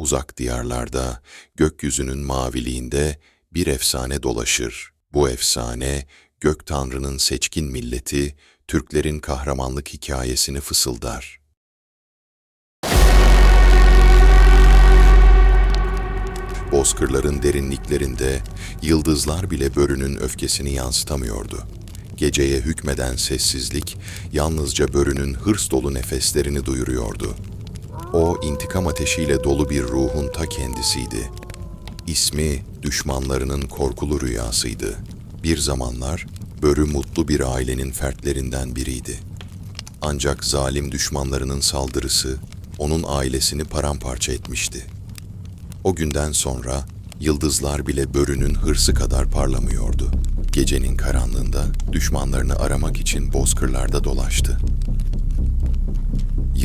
Uzak diyarlarda, gökyüzünün maviliğinde bir efsane dolaşır. Bu efsane, gök tanrının seçkin milleti, Türklerin kahramanlık hikayesini fısıldar. Bozkırların derinliklerinde yıldızlar bile börünün öfkesini yansıtamıyordu. Geceye hükmeden sessizlik yalnızca börünün hırs dolu nefeslerini duyuruyordu. O intikam ateşiyle dolu bir ruhun ta kendisiydi. İsmi düşmanlarının korkulu rüyasıydı. Bir zamanlar Börü mutlu bir ailenin fertlerinden biriydi. Ancak zalim düşmanlarının saldırısı onun ailesini paramparça etmişti. O günden sonra yıldızlar bile börünün hırsı kadar parlamıyordu. Gecenin karanlığında düşmanlarını aramak için bozkırlarda dolaştı.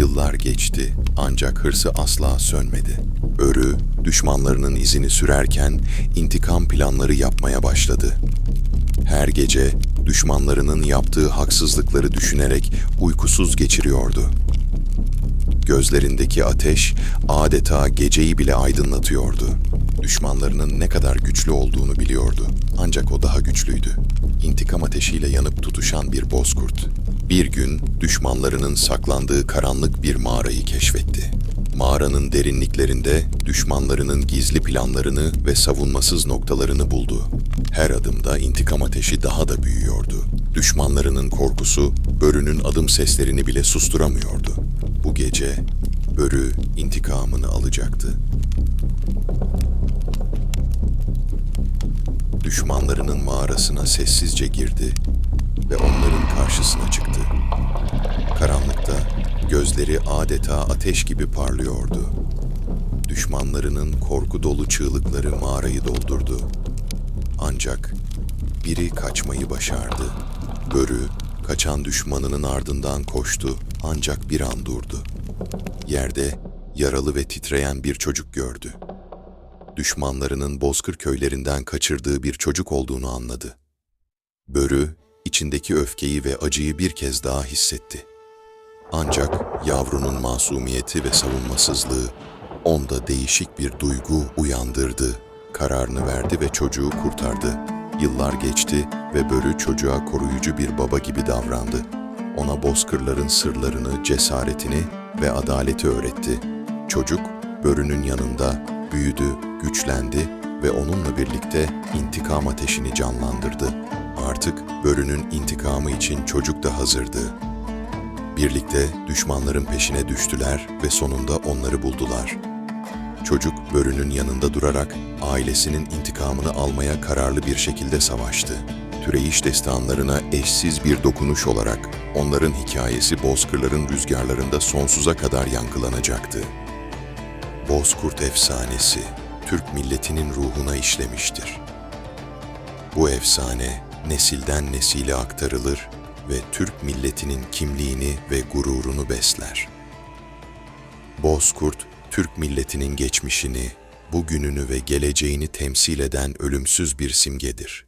Yıllar geçti ancak hırsı asla sönmedi. Örü düşmanlarının izini sürerken intikam planları yapmaya başladı. Her gece düşmanlarının yaptığı haksızlıkları düşünerek uykusuz geçiriyordu. Gözlerindeki ateş adeta geceyi bile aydınlatıyordu. Düşmanlarının ne kadar güçlü olduğunu biliyordu. Ancak o daha güçlüydü. İntikam ateşiyle yanıp tutuşan bir bozkurt. Bir gün düşmanlarının saklandığı karanlık bir mağarayı keşfetti. Mağaranın derinliklerinde düşmanlarının gizli planlarını ve savunmasız noktalarını buldu. Her adımda intikam ateşi daha da büyüyordu. Düşmanlarının korkusu Börü'nün adım seslerini bile susturamıyordu. Bu gece Börü intikamını alacaktı. Düşmanlarının mağarasına sessizce girdi ve onların karşısına çıktı. Gözleri adeta ateş gibi parlıyordu. Düşmanlarının korku dolu çığlıkları mağarayı doldurdu. Ancak biri kaçmayı başardı. Börü kaçan düşmanının ardından koştu ancak bir an durdu. Yerde yaralı ve titreyen bir çocuk gördü. Düşmanlarının bozkır köylerinden kaçırdığı bir çocuk olduğunu anladı. Börü içindeki öfkeyi ve acıyı bir kez daha hissetti. Ancak yavrunun masumiyeti ve savunmasızlığı onda değişik bir duygu uyandırdı. Kararını verdi ve çocuğu kurtardı. Yıllar geçti ve Börü çocuğa koruyucu bir baba gibi davrandı. Ona bozkırların sırlarını, cesaretini ve adaleti öğretti. Çocuk Börü'nün yanında büyüdü, güçlendi ve onunla birlikte intikam ateşini canlandırdı. Artık Börü'nün intikamı için çocuk da hazırdı. Birlikte düşmanların peşine düştüler ve sonunda onları buldular. Çocuk Börü'nün yanında durarak ailesinin intikamını almaya kararlı bir şekilde savaştı. Türeyiş destanlarına eşsiz bir dokunuş olarak onların hikayesi bozkırların rüzgarlarında sonsuza kadar yankılanacaktı. Bozkurt efsanesi Türk milletinin ruhuna işlemiştir. Bu efsane nesilden nesile aktarılır ve Türk milletinin kimliğini ve gururunu besler. Bozkurt, Türk milletinin geçmişini, bugününü ve geleceğini temsil eden ölümsüz bir simgedir.